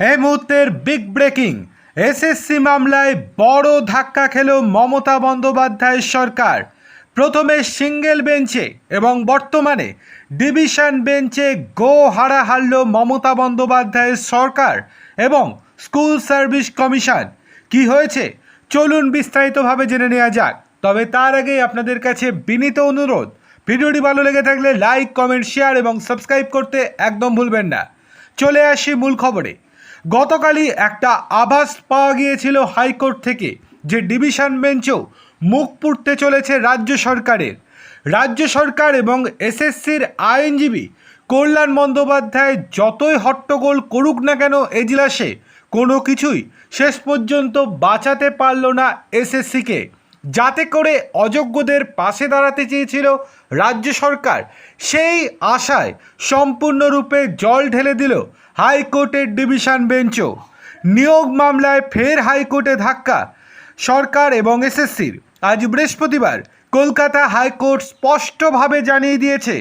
এই মুহূর্তের big breaking SSC মামলায় বড় ধাক্কা খেল মমতা বন্দ্যোপাধ্যায়ের সরকার। প্রথমে সিঙ্গেল বেঞ্চে এবং বর্তমানে ডিভিশন বেঞ্চে গো হারা হারল মমতা বন্দ্যোপাধ্যায়ের সরকার এবং স্কুল সার্ভিস কমিশন। কি হয়েছে? চলুন বিস্তারিতভাবে জেনে নেওয়া যাক। তবে তার আগেই আপনাদের কাছে বিনীত অনুরোধ, ভিডিওটি ভালো লেগে থাকলে লাইক কমেন্ট শেয়ার এবং সাবস্ক্রাইব করতে একদম ভুলবেন না। চলে আসি মূল খবরে। গতকালই একটা আভাস পাওয়া গিয়েছিল হাইকোর্ট থেকে যে ডিভিশন বেঞ্চেও মুখ পুড়তে চলেছে রাজ্য সরকারের। রাজ্য সরকার এবং এসএসসির আইনজীবী কল্যাণ বন্দ্যোপাধ্যায় যতই হট্টগোল করুক না কেন এজলাসে, কোনো কিছুই শেষ পর্যন্ত বাঁচাতে পারল না এসএসসিকে। যাতে করে অযোগ্যদের পাশে দাঁড়াতে চেয়েছিল রাজ্য সরকার। সেই আশায় সম্পূর্ণরূপে জল ঢেলে দিল হাইকোর্টের ডিভিশন বেঞ্চও। নিয়োগ মামলায় ফের হাইকোর্টে ধাক্কা। সরকার এবং এসএসসির আজ বৃহস্পতিবার কলকাতা হাইকোর্ট স্পষ্টভাবে জানিয়ে দিয়েছে,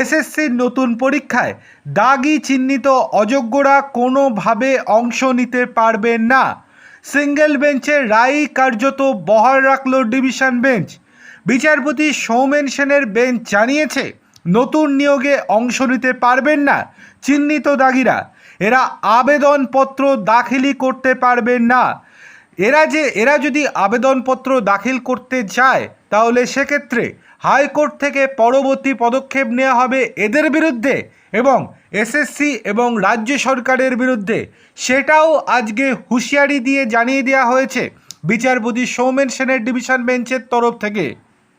এসএসসির নতুন পরীক্ষায় দাগি চিহ্নিত অযোগ্যরা কোনোভাবে অংশ নিতে পারবেন না। সিঙ্গেল বেঞ্চের রায় কার্যত বহাল রাখল ডিভিশন বেঞ্চ। বিচারপতি সৌমেন সেনের বেঞ্চ জানিয়েছে, নতুন নিয়োগে অংশ নিতে পারবেন না চিহ্নিত দাগিরা। এরা আবেদনপত্র দাখিলই করতে পারবেন না। এরা যে, এরা যদি আবেদনপত্র দাখিল করতে চায় তাহলে সেক্ষেত্রে হাইকোর্ট থেকে পরবর্তী পদক্ষেপ নেওয়া হবে এদের বিরুদ্ধে এবং এসএসসি এবং রাজ্য সরকারের বিরুদ্ধে। সেটাও আজকে হুঁশিয়ারি দিয়ে জানিয়ে দেওয়া হয়েছে। বিচারপতি সৌমেন সেনের ডিভিশন বেঞ্চের তরফ থেকে।